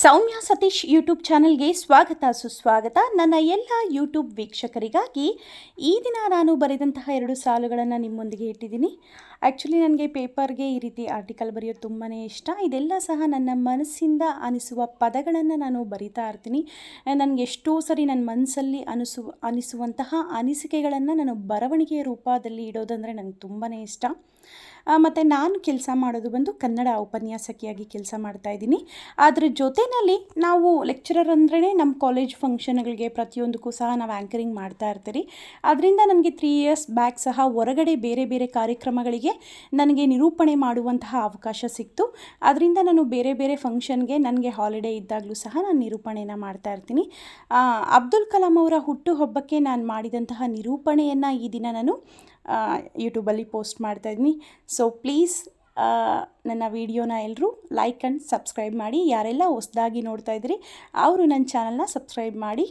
ಸೌಮ್ಯ Satish YouTube ಚಾನೆಲ್ಗೆ ಸ್ವಾಗತ, ಸುಸ್ವಾಗತ. ನನ್ನ ಎಲ್ಲ ಯೂಟ್ಯೂಬ್ ವೀಕ್ಷಕರಿಗಾಗಿ ಈ ದಿನ ನಾನು ಬರೆದಂತಹ ಎರಡು ಸಾಲುಗಳನ್ನು ನಿಮ್ಮೊಂದಿಗೆ ಇಟ್ಟಿದ್ದೀನಿ. ಆ್ಯಕ್ಚುಲಿ ನನಗೆ ಪೇಪರ್ಗೆ ಈ ರೀತಿ ಆರ್ಟಿಕಲ್ ಬರೆಯೋದು ತುಂಬಾ ಇಷ್ಟ. ಇದೆಲ್ಲ ಸಹ ನನ್ನ ಮನಸ್ಸಿಂದ ಅನಿಸುವ ಪದಗಳನ್ನು ನಾನು ಬರಿತಾ ಇರ್ತೀನಿ. ನನಗೆ ಎಷ್ಟೋ ಸರಿ ನನ್ನ ಮನಸ್ಸಲ್ಲಿ ಅನಿಸು, ಅನಿಸುವಂತಹ ಅನಿಸಿಕೆಗಳನ್ನು ನಾನು ಬರವಣಿಗೆಯ ರೂಪದಲ್ಲಿ ಇಡೋದಂದರೆ ನನಗೆ ತುಂಬಾ ಇಷ್ಟ. ಮತ್ತು ನಾನು ಕೆಲಸ ಮಾಡೋದು ಬಂದು ಕನ್ನಡ ಉಪನ್ಯಾಸಕಿಯಾಗಿ ಕೆಲಸ ಮಾಡ್ತಾ ಇದ್ದೀನಿ. ಅದರ ಜೊತೆಯಲ್ಲಿ ನಾವು ಲೆಕ್ಚರರ್ ಅಂದ್ರೇ ನಮ್ಮ ಕಾಲೇಜ್ ಫಂಕ್ಷನ್ಗಳಿಗೆ ಪ್ರತಿಯೊಂದಕ್ಕೂ ಸಹ ನಾವು ಆ್ಯಂಕರಿಂಗ್ ಮಾಡ್ತಾ ಇರ್ತೀರಿ. ಅದರಿಂದ ನನಗೆ ತ್ರೀ ಇಯರ್ಸ್ ಬ್ಯಾಕ್ ಸಹ ಹೊರಗಡೆ ಬೇರೆ ಬೇರೆ ಕಾರ್ಯಕ್ರಮಗಳಿಗೆ ನನಗೆ ನಿರೂಪಣೆ ಮಾಡುವಂತಹ ಅವಕಾಶ ಸಿಕ್ತು. ಅದರಿಂದ ನಾನು ಬೇರೆ ಬೇರೆ ಫಂಕ್ಷನ್ಗೆ ನನಗೆ ಹಾಲಿಡೇ ಇದ್ದಾಗಲೂ ಸಹ ನಾನು ನಿರೂಪಣೆಯನ್ನು ಮಾಡ್ತಾ ಇರ್ತೀನಿ. ಅಬ್ದುಲ್ ಕಲಾಂ ಅವರ ಹುಟ್ಟುಹಬ್ಬಕ್ಕೆ ನಾನು ಮಾಡಿದಂತಹ ನಿರೂಪಣೆಯನ್ನು ಈ ದಿನ ನಾನು ಯೂಟ್ಯೂಬಲ್ಲಿ ಪೋಸ್ಟ್ ಮಾಡ್ತಾ ಇದ್ದೀನಿ ಸೊ ಪ್ಲೀಸ್ ನನ್ನ ವಿಡಿಯೋನ ಎಲ್ಲರೂ ಲೈಕ್ ಆ್ಯಂಡ್ ಸಬ್ಸ್ಕ್ರೈಬ್ ಮಾಡಿ. ಯಾರೆಲ್ಲ ಹೊಸ್ದಾಗಿ ನೋಡ್ತಾ ಇದ್ದೀರಿ, ಅವರು ನನ್ನ ಚಾನಲ್ನ ಸಬ್ಸ್ಕ್ರೈಬ್ ಮಾಡಿ.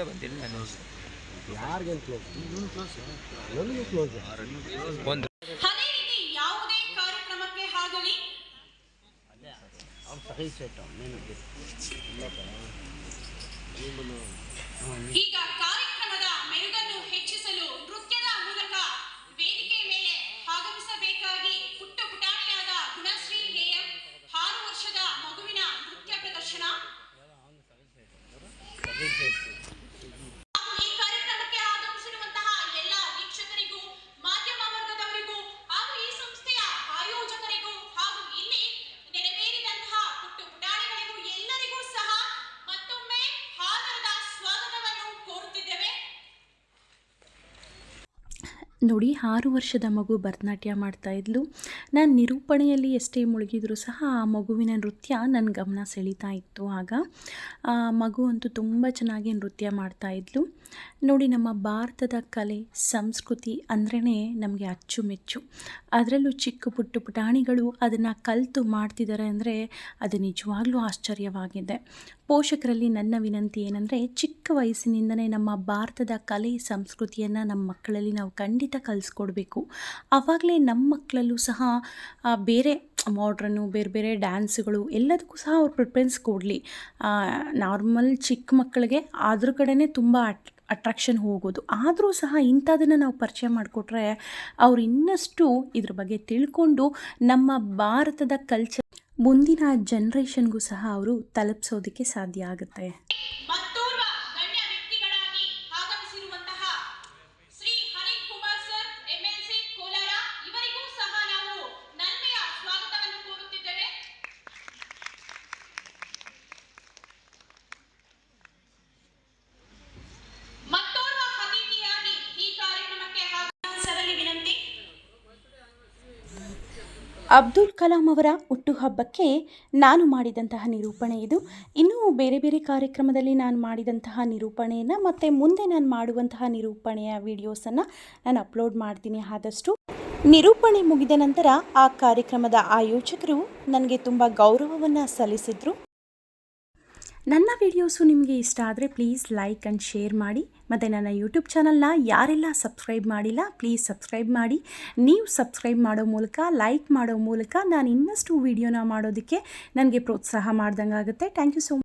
ಜೊತೆ ಬಂದಿಲ್ಲ ನಾನು ಯಾರಿಗೇನು ಕ್ಲೋಸ್ ಇವನು ಕ್ಲೋಸ್ ನನಗೂ ಕ್ಲೋಸ್ ಒಂದು. ಅದೇ ರೀತಿ ಯಾವುದೇ ಕಾರ್ಯಕ್ರಮಕ್ಕೆ ಆಗಲಿ ಸಹಿ ಸೆಟ್ ಈಗ ಕಾರ್ಯಕ್ರಮದ ಮೆರುಗನ್ನು ಹೆಚ್ಚಿಸಲು ನೃತ್ಯದ ಮೂಲಕ ವೇದಿಕೆ ಮೇಲೆ ಆಗಮಿಸಬೇಕಾಗಿ ಪುಟ್ಟ ಪುಟಾಣಿಯಾದ ಗುಣಶ್ರೀ ಎಎಂ ಆರು ವರ್ಷದ ಮಗುವಿನ ನೃತ್ಯ ಪ್ರದರ್ಶನ. ನೋಡಿ ಆರು ವರ್ಷದ ಮಗು ಭರತನಾಟ್ಯ ಮಾಡ್ತಾ ಇದ್ಲು. ನಾನು ನಿರೂಪಣೆಯಲ್ಲಿ ಎಷ್ಟೇ ಮುಳುಗಿದರೂ ಸಹ ಆ ಮಗುವಿನ ನೃತ್ಯ ನನ್ನ ಗಮನ ಸೆಳೀತಾ ಇತ್ತು ಆಗ. ಮಗು ಅಂತೂ ತುಂಬ ಚೆನ್ನಾಗಿ ನೃತ್ಯ ಮಾಡ್ತಾ ಇದ್ಲು. ನೋಡಿ ನಮ್ಮ ಭಾರತದ ಕಲೆ, ಸಂಸ್ಕೃತಿ ಅಂದ್ರೇ ನಮಗೆ ಅಚ್ಚುಮೆಚ್ಚು. ಅದರಲ್ಲೂ ಚಿಕ್ಕ ಪುಟ್ಟ ಪುಟಾಣಿಗಳು ಅದನ್ನು ಕಲಿತು ಮಾಡ್ತಿದ್ದಾರೆ ಅಂದರೆ ಅದು ನಿಜವಾಗ್ಲೂ ಆಶ್ಚರ್ಯವಾಗಿದೆ. ಪೋಷಕರಲ್ಲಿ ನನ್ನ ವಿನಂತಿ ಏನಂದರೆ ಚಿಕ್ಕ ವಯಸ್ಸಿನಿಂದನೇ ನಮ್ಮ ಭಾರತದ ಕಲೆ, ಸಂಸ್ಕೃತಿಯನ್ನು ನಮ್ಮ ಮಕ್ಕಳಲ್ಲಿ ನಾವು ಖಂಡಿತ ಕಲಿಸ್ಕೊಡ್ಬೇಕು. ಆವಾಗಲೇ ನಮ್ಮ ಮಕ್ಕಳಲ್ಲೂ ಸಹ ಬೇರೆ ಮಾಡ್ರನ್ನು ಬೇರೆ ಬೇರೆ ಡ್ಯಾನ್ಸ್ಗಳು ಎಲ್ಲದಕ್ಕೂ ಸಹ ಅವ್ರು ಪ್ರಿಫರೆನ್ಸ್ ಕೊಡಲಿ. ನಾರ್ಮಲ್ ಚಿಕ್ಕ ಮಕ್ಕಳಿಗೆ ಅದ್ರ ಕಡೆನೇ ತುಂಬ ಅಟ್ ಅಟ್ರಾಕ್ಷನ್ ಹೋಗೋದು. ಆದರೂ ಸಹ ಇಂಥದನ್ನು ನಾವು ಪರಿಚಯ ಮಾಡಿಕೊಟ್ರೆ ಅವ್ರು ಇನ್ನಷ್ಟು ಇದ್ರ ಬಗ್ಗೆ ತಿಳ್ಕೊಂಡು ನಮ್ಮ ಭಾರತದ ಕಲ್ಚರ್ ಮುಂದಿನ ಜನ್ರೇಷನ್ಗೂ ಸಹ ಅವರು ತಲುಪಿಸೋದಕ್ಕೆ ಸಾಧ್ಯ ಆಗುತ್ತೆ. ಅಬ್ದುಲ್ ಕಲಾಂ ಅವರ ಹುಟ್ಟುಹಬ್ಬಕ್ಕೆ ನಾನು ಮಾಡಿದಂತಹ ನಿರೂಪಣೆ ಇದು. ಇನ್ನೂ ಬೇರೆ ಬೇರೆ ಕಾರ್ಯಕ್ರಮದಲ್ಲಿ ನಾನು ಮಾಡಿದಂತಹ ನಿರೂಪಣೆಯನ್ನು ಮತ್ತು ಮುಂದೆ ನಾನು ಮಾಡುವಂತಹ ನಿರೂಪಣೆಯ ವಿಡಿಯೋಸನ್ನು ನಾನು ಅಪ್ಲೋಡ್ ಮಾಡ್ತೀನಿ ಆದಷ್ಟು. ನಿರೂಪಣೆ ಮುಗಿದ ನಂತರ ಆ ಕಾರ್ಯಕ್ರಮದ ಆಯೋಜಕರು ನನಗೆ ತುಂಬ ಗೌರವವನ್ನು ಸಲ್ಲಿಸಿದರು. ನನ್ನ ವಿಡಿಯೋಸು ನಿಮಗೆ ಇಷ್ಟ ಆದರೆ ಪ್ಲೀಸ್ ಲೈಕ್ ಆ್ಯಂಡ್ ಶೇರ್ ಮಾಡಿ. ಮತ್ತು ನನ್ನ ಯೂಟ್ಯೂಬ್ ಚಾನಲ್ನ ಯಾರೆಲ್ಲ ಸಬ್ಸ್ಕ್ರೈಬ್ ಮಾಡಿಲ್ಲ, ಪ್ಲೀಸ್ ಸಬ್ಸ್ಕ್ರೈಬ್ ಮಾಡಿ. ನೀವು ಸಬ್ಸ್ಕ್ರೈಬ್ ಮಾಡೋ ಮೂಲಕ, ಲೈಕ್ ಮಾಡೋ ಮೂಲಕ ನಾನು ಇನ್ನಷ್ಟು ವೀಡಿಯೋನ ಮಾಡೋದಕ್ಕೆ ನನಗೆ ಪ್ರೋತ್ಸಾಹ ಮಾಡ್ದಂಗೆ ಆಗುತ್ತೆ ಥ್ಯಾಂಕ್ ಯು ಸೊ